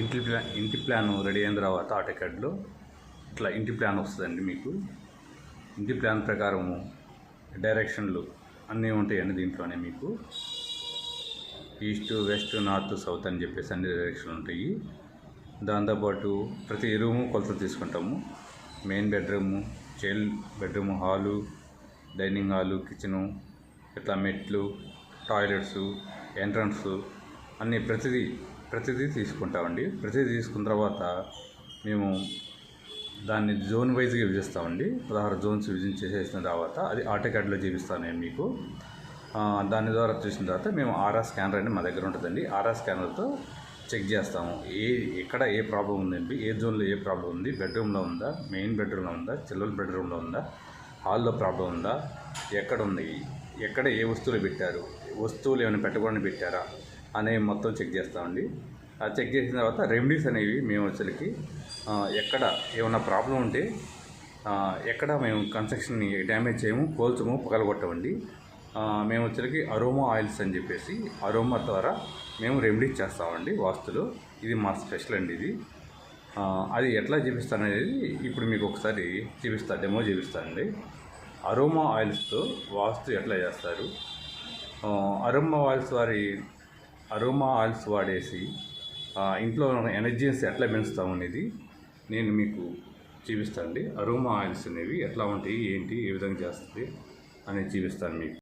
ఇంటి ప్లాన్ ఇంటి plan ready అయిన తర్వాత ఆటోకాడ్లో ఇట్లా ఇంటి ప్లాన్ వస్తుందండి మీకు. ఇంటి ప్లాన్ ప్రకారము డైరెక్షన్లు అన్నీ ఉంటాయండి దీంట్లోనే మీకు. ఈస్ట్ వెస్ట్ నార్త్ సౌత్ అని చెప్పేసి అన్ని డైరెక్షన్లు ఉంటాయి. దాంతోపాటు ప్రతి రూము కొలత తీసుకుంటాము. Main bedroom child bedroom hall dining hall kitchen ఇట్లా మెట్లు టాయిలెట్స్ ఎంట్రన్స్ అన్ని ప్రతిదీ ప్రతిదీ తీసుకుంటామండి. ప్రతిదీ తీసుకున్న తర్వాత మేము దాన్ని జోన్ వైజ్గా విభజిస్తామండి. పదహారు జోన్స్ విభజించేసిన చేసేసిన తర్వాత అది ఆటోకాడ్లో చూపిస్తాను నేను మీకు. దాని ద్వారా చూసిన తర్వాత మేము ఆర్ఆర్ స్కానర్ అని మా దగ్గర ఉంటుందండి. ఆర్ఆర్ స్కానర్తో చెక్ చేస్తాము. ఏ ఎక్కడ ఏ ప్రాబ్లం ఉందండి? ఏ జోన్లో ఏ ప్రాబ్లం ఉంది? బెడ్రూమ్లో ఉందా? మెయిన్ బెడ్రూమ్లో ఉందా? చిల్డ్రన్ బెడ్రూమ్లో ఉందా? హాల్లో ప్రాబ్లం ఉందా? ఎక్కడ ఉంది? ఎక్కడ ఏ వస్తువులు పెట్టారు? వస్తువులు ఏమైనా పెట్టకుండా పెట్టారా? అనేవి మొత్తం చెక్ చేస్తామండి ఆ చెక్ చేసిన తర్వాత రెమెడీస్ అనేవి మేము వచ్చరికి ఎక్కడ ఏమైనా ప్రాబ్లం ఉంటే ఎక్కడ మేము కన్స్ట్రక్షన్ని డ్యామేజ్ చేయము కోల్చము పగలగొట్టమండి. మేము వచ్చరికి అరోమా ఆయిల్స్ అని చెప్పేసి అరోమా ద్వారా మేము రెమెడీస్ చేస్తామండి వాస్తులు. ఇది మా స్పెషల్ అండి ఇది. అది ఎట్లా చూపిస్తాననేది ఇప్పుడు మీకు ఒకసారి చూపిస్తా డెమో చూపిస్తానండి అరోమా ఆయిల్స్తో వాస్తు ఎట్లా చేస్తారు? అరోమా ఆయిల్స్ వారి అరోమా ఆయిల్స్ వాడేసి ఇంట్లో ఉన్న ఎనర్జీస్ ఎట్లా పెంచుతాం అనేది నేను మీకు చూపిస్తాను అండి అరోమా ఆయిల్స్ అనేవి ఎట్లా ఉంటాయి ఏంటి ఏ విధంగా చేస్తుంది అనేది చూపిస్తాను మీకు.